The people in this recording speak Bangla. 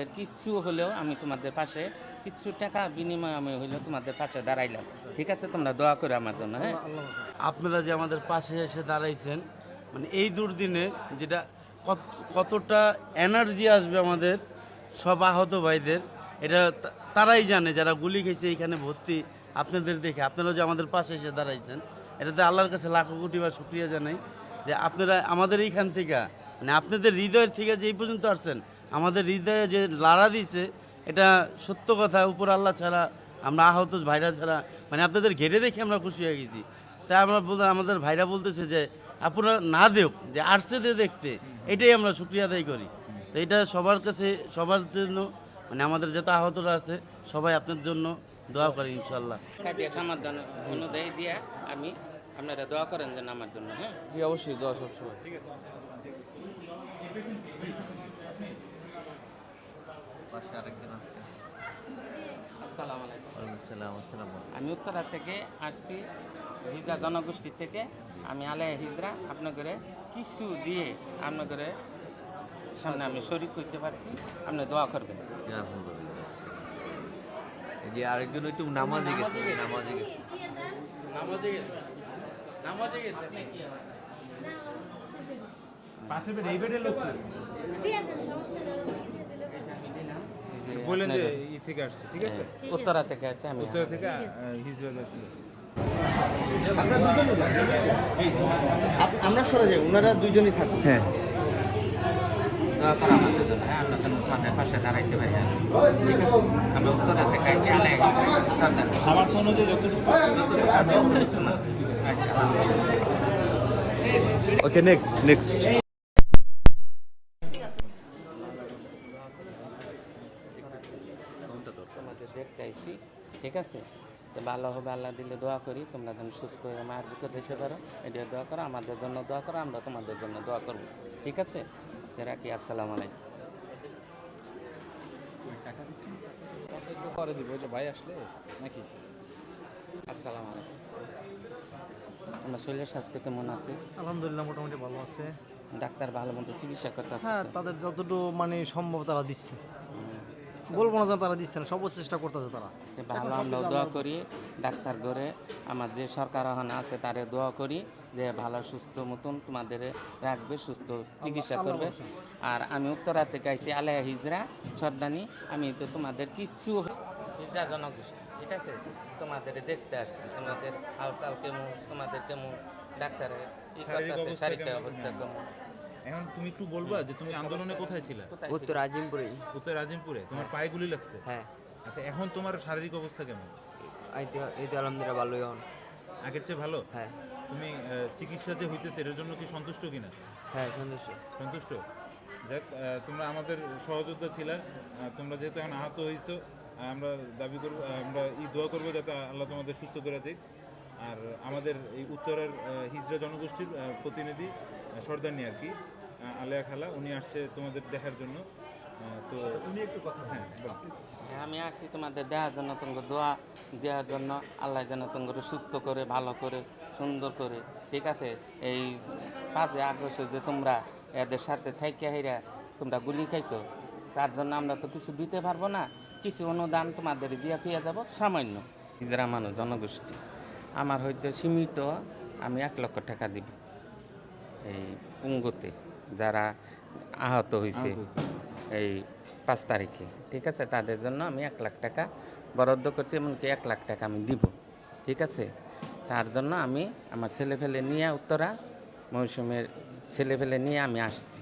তোমাদের কিচ্ছু হলেও আমি তোমাদের পাশে কিছু টাকা বিনিময়ে আমি হইলেও তোমাদের পাশে দাঁড়াইলাম। ঠিক আছে? তোমরা দোয়া করে আমার জন্য হ্যাঁ? আপনারা যে আমাদের পাশে এসে দাঁড়াইছেন মানে এই দুর্দিনে যেটা কত, কতটা এনার্জি আসবে আমাদের, সব আহত ভাইদের, এটা তারাই জানে, যারা গুলি খেয়েছে এইখানে ভর্তি, আপনাদের দেখে। আপনারা যে আমাদের পাশে এসে দাঁড়াইছেন, এটাতে আল্লাহর কাছে লাখো কোটি বার শুক্রিয়া জানাই, যে আপনারা আমাদের এইখান থেকে মানে আপনাদের হৃদয়ের থেকে যে এই পর্যন্ত আসছেন আমাদের হৃদয়ে যে লাড়া দিছে এটা সত্য কথা উপর আল্লাহ ছাড়া আমরা আহত ভাইরা ছাড়া মানে আপনাদের ঘেরে দেখে আমরা খুশি হয়ে গেছি। তাই আমরা বলতে আমাদের ভাইরা বলতেছে যে আপনারা না দেও যে আসছে দিয়ে দেখতে এটাই আমরা শুক্রিয়া আদায় করি। তো এটা সবার কাছে সবার জন্য মানে আমাদের যত আহতরা আছে সবাই আপনার জন্য দোয়া করি ইনশাল্লাহ অনুযায়ী দিয়ে আমি আপনারা দোয়া করেন যেন আমার জন্য হ্যাঁ? জি অবশ্যই দোয়া সবসময়। পাশে আরেকজন আছে। আসসালামু আলাইকুম। ওয়ালাইকুম আসসালাম। আমি উত্তরা থেকে আসছি হিজরা জনগোষ্ঠী থেকে। আমি আলেয়া হিজরা আপনাদের কিছু দিয়ে আপনাদের সামনে আমি শরিক করতে পারছি। আপনি দোয়া করবেন। এই যে আরেকজন একটু নামাজে গেছে। নামাজে গেছে। দিয়ে দেন সমস্যা নেই। দিয়ে দিলে বললেন যে ই থেকে আসছে ঠিক আছে? উত্তরা থেকে আসছি আমি উত্তরা থেকে হিজরা আমরা সরে যাই ওনারা দুইজনই থাকুন হ্যাঁ। হ্যাঁ আমরা দাঁড়াইতে পারি হ্যাঁ। দেখতে আইসি ঠিক আছে? তো ভালো হবে আল্লাহ দিলে দোয়া করি তোমরা যেন সুস্থ হয়ে মায়ের বুকে দেশে পারো এটা দোয়া করো আমাদের জন্য দোয়া করো আমরা তোমাদের জন্য দোয়া করব। ঠিক আছে? সে রাখি আসসালামু আলাইকুম। পরে দিব যে ভাই আসলে নাকি? আসসালামু আলাইকুম। আমার শরীরের স্বাস্থ্য কেমন আছে? আলহামদুলিল্লাহ মোটামুটি ভালো আছে। ডাক্তার ভালো মতো চিকিৎসা করতে হ্যাঁ তাদের যতটুকু মানে সম্ভব তারা দিচ্ছে। বলব না যে তারা দিচ্ছে না সর্বোচ্চ চেষ্টা করতেছে তারা। ভালো আমরা দোয়া করি ডাক্তার ঘরে আমার যে সরকার ওখানে আছে তারে দোয়া করি যে ভালো সুস্থ মতন তোমাদের রাখবে সুস্থ চিকিৎসা করবে। আর আমি উত্তরা থেকে আইছি আলেয়া হিজরা সর্দানি আমি তো তোমাদের কিছু হিজরা জনগোষ্ঠী ঠিক আছে? তোমাদের দেখতে আসছি তোমাদের হালচাল কেমন তোমাদের কেমন ডাক্তারের ই শারীরিক শারীরিক অবস্থা কেমন? এখন তুমি একটু বলবা যে তুমি আন্দোলনে কোথায় ছিলে? উত্তর আজিমপুরে উত্তর রাজিমপুরে। তোমার পায়ে গুলি লাগছে? হ্যাঁ। আচ্ছা এখন তোমার শারীরিক অবস্থা কেমন? এই তো আলহামদুলিল্লাহ ভালোই হন আগের চেয়ে ভালো? হ্যাঁ। তুমি চিকিৎসা যে হইতেছে এর জন্য কি সন্তুষ্ট কিনা? হ্যাঁ সন্তুষ্ট। সন্তুষ্ট? যাক তোমরা আমাদের সহযোদ্ধা ছিলা তোমরা যেহেতু এখন আহত হয়েছো আমরা দাবি করব আমরা ই দোয়া করব যাতে আল্লাহ তোমাদের সুস্থ করে দিক। আর আমাদের এই উত্তরের হিজড়া জনগোষ্ঠীর প্রতিনিধি সর্দারনি আর কি আলেয়া খালা উনি আসছে তোমাদের দেখার জন্য। তো উনি একটু কথা হ্যাঁ হ্যাঁ, আমি আসছি তোমাদের দেওয়ার জন্য তোমাকে দোয়া দেওয়ার জন্য। আল্লাহ যেন তোমাকে সুস্থ করে ভালো করে সুন্দর করে ঠিক আছে? এই পাঁচই আগস্টে যে তোমরা এদের সাথে থাইকে হেরা তোমরা গুলি খাইছো তার জন্য আমরা তো কিছু দিতে পারব না। কিছু অনুদান তোমাদের দিয়ে দিয়ে যাব সামান্য। ইজরা মানুষ জনগোষ্ঠী। আমার হয়তো সীমিত আমি এক লক্ষ টাকা দিব। এই পুঙ্গতে যারা আহত হয়েছে এই পাঁচ তারিখে ঠিক আছে? তাদের জন্য আমি এক লাখ টাকা বরাদ্দ করছি এমনকি এক লাখ টাকা আমি দিব ঠিক আছে? তার জন্য আমি আমার ছেলে ফেলে নিয়ে উত্তরা মৌসুমের ছেলে ফেলে নিয়ে আমি আসছি।